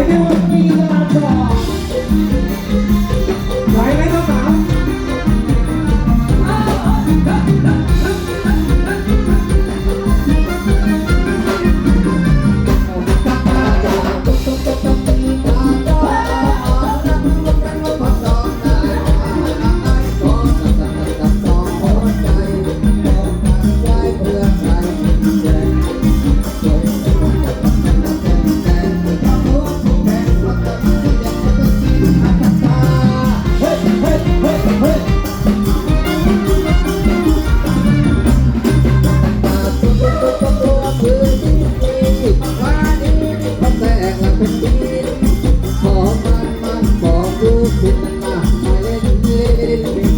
Thank you. ขอมันมันบอกลูกคุมามาเล่นเย่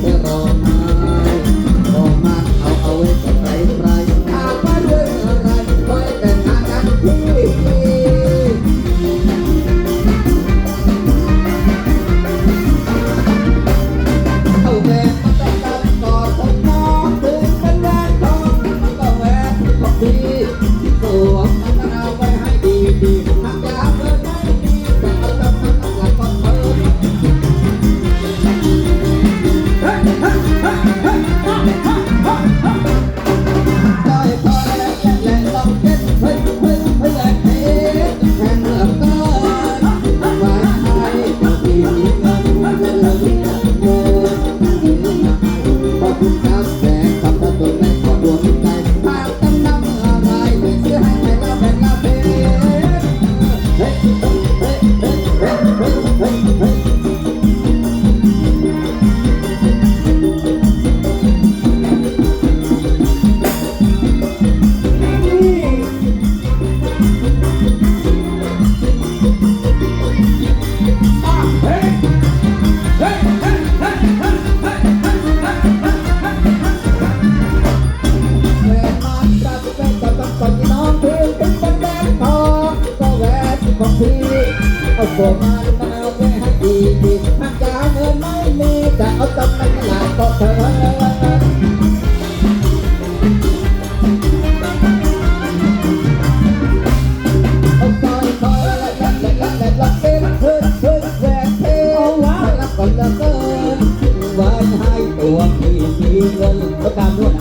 เธอรอมาขอมัเอาเอาไว้ใคใครหากว่เรื่องไรไว้แต่งงานที คุณครับแสงทำตาตัวแม่ขอดวงใจภาพตำนำอะไรเป็ซื้อให้เราเป็นเพเเฮ้ ของพี่เอาโนมามาแม่ให้ดีดีถ้าจะเเงินไม่มีจะเอาตำแหน่งหลานก็เถอะก็เลิกเกินไว้ให้ตัวพี่สีเงินก็ตามด้วย